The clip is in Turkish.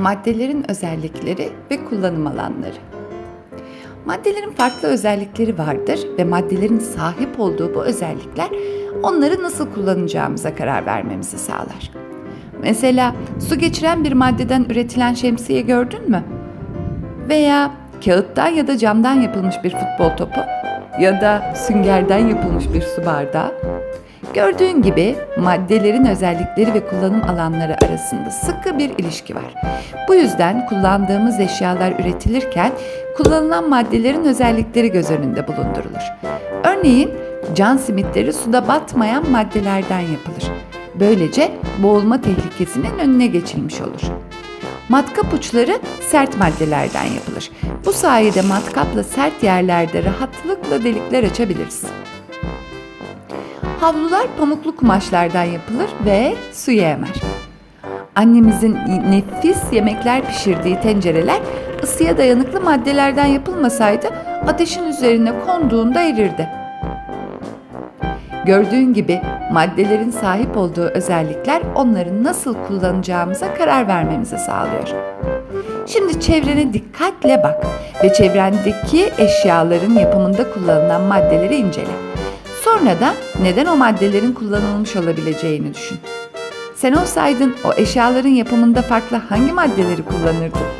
Maddelerin özellikleri ve kullanım alanları. Maddelerin farklı özellikleri vardır ve maddelerin sahip olduğu bu özellikler onları nasıl kullanacağımıza karar vermemizi sağlar. Mesela su geçiren bir maddeden üretilen şemsiye gördün mü? Veya kağıttan ya da camdan yapılmış bir futbol topu ya da süngerden yapılmış bir su bardağı. Gördüğün gibi maddelerin özellikleri ve kullanım alanları arasında sıkı bir ilişki var. Bu yüzden kullandığımız eşyalar üretilirken kullanılan maddelerin özellikleri göz önünde bulundurulur. Örneğin can simitleri suda batmayan maddelerden yapılır. Böylece boğulma tehlikesinin önüne geçilmiş olur. Matkap uçları sert maddelerden yapılır. Bu sayede matkapla sert yerlerde rahatlıkla delikler açabiliriz. Havlular pamuklu kumaşlardan yapılır ve suyu emer. Annemizin nefis yemekler pişirdiği tencereler ısıya dayanıklı maddelerden yapılmasaydı ateşin üzerine konduğunda erirdi. Gördüğün gibi maddelerin sahip olduğu özellikler onları nasıl kullanacağımıza karar vermemizi sağlıyor. Şimdi çevrene dikkatle bak ve çevrendeki eşyaların yapımında kullanılan maddeleri incele. Sonra da neden o maddelerin kullanılmış olabileceğini düşün. Sen olsaydın o eşyaların yapımında farklı hangi maddeleri kullanırdın?